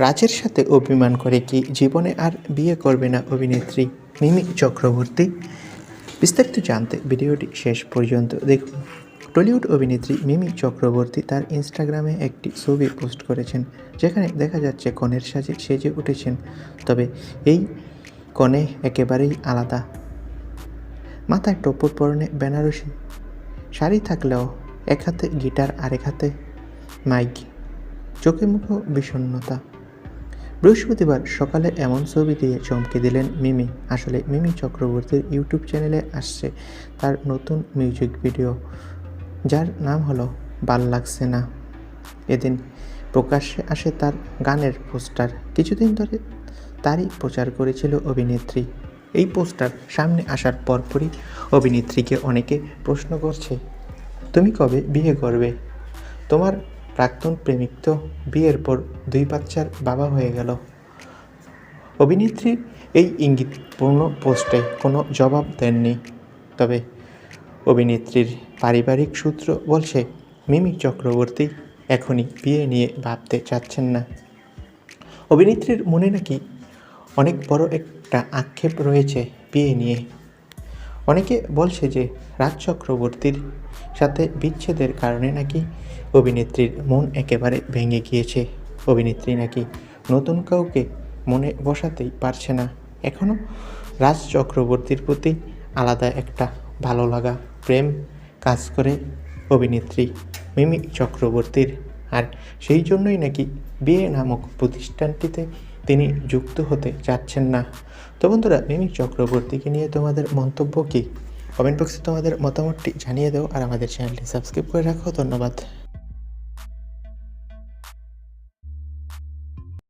রাজের সাথে অভিমান করে কি জীবনে আর বিয়ে করবে না অভিনেত্রী মিমি চক্রবর্তী? বিস্তারিত জানতে ভিডিওটি শেষ পর্যন্ত দেখুন। টলিউড অভিনেত্রী মিমি চক্রবর্তী তার ইনস্টাগ্রামে একটি ছবি পোস্ট করেছেন, যেখানে দেখা যাচ্ছে কনের সাজে সেজে উঠেছেন। তবে এই কনে একেবারেই আলাদা। মাথায় টপর পরনে বেনারসি। শাড়ি থাকলেও এক হাতে গিটার, আরেক হাতে মাইক। চোখে মুখে বিষণ্ণতা। বৃহস্পতিবার সকালে এমন ছবি দিয়ে চমকে দিলেন মিমি। আসলে মিমি চক্রবর্তীর ইউটিউব চ্যানেলে আসছে তার নতুন মিউজিক ভিডিও, যার নাম হলো ভালো লাগছে না এদিন প্রকাশ্যে আসে তার গানের পোস্টার। কিছুদিন ধরে তারই প্রচার করেছিল অভিনেত্রী। এই পোস্টার সামনে আসার পরপরই অভিনেত্রীকে অনেকে প্রশ্ন করছে, তুমি কবে বিয়ে করবে? তোমার প্রাক্তন প্রেমিক তো বিয়ের পর দুই বাচ্চার বাবা হয়ে গেল। অভিনেত্রীর এই ইঙ্গিতপূর্ণ পোস্টে কোনো জবাব দেননি। তবে অভিনেত্রীর পারিবারিক সূত্র বলছে, মিমি চক্রবর্তী এখনই বিয়ে নিয়ে ভাবতে চাচ্ছেন না। অভিনেত্রীর মনে নাকি অনেক বড় একটা আক্ষেপ রয়েছে বিয়ে নিয়ে। অনেকে বলছে যে রাজ চক্রবর্তীর সাথে বিচ্ছেদের কারণে নাকি অভিনেত্রীর মন একেবারে ভেঙে গিয়েছে। অভিনেত্রী নাকি নতুন কাউকে মনে বসাতেই পারছে না। এখনও রাজ চক্রবর্তীর প্রতি আলাদা একটা ভালো লাগা প্রেম কাজ করে অভিনেত্রী মিমি চক্রবর্তীর। আর সেই জন্যই নাকি বিয়ে নামক প্রতিষ্ঠানটিতে তিনি যুক্ত হতে চাচ্ছেন না। তো বন্ধুরা মিমি চক্রবর্তীকে নিয়ে তোমাদের মন্তব্য কী? কমেন্ট বক্সে তোমাদের মতামতটি জানিয়ে দাও আর আমাদের চ্যানেলটি সাবস্ক্রাইব করে রাখো। ধন্যবাদ।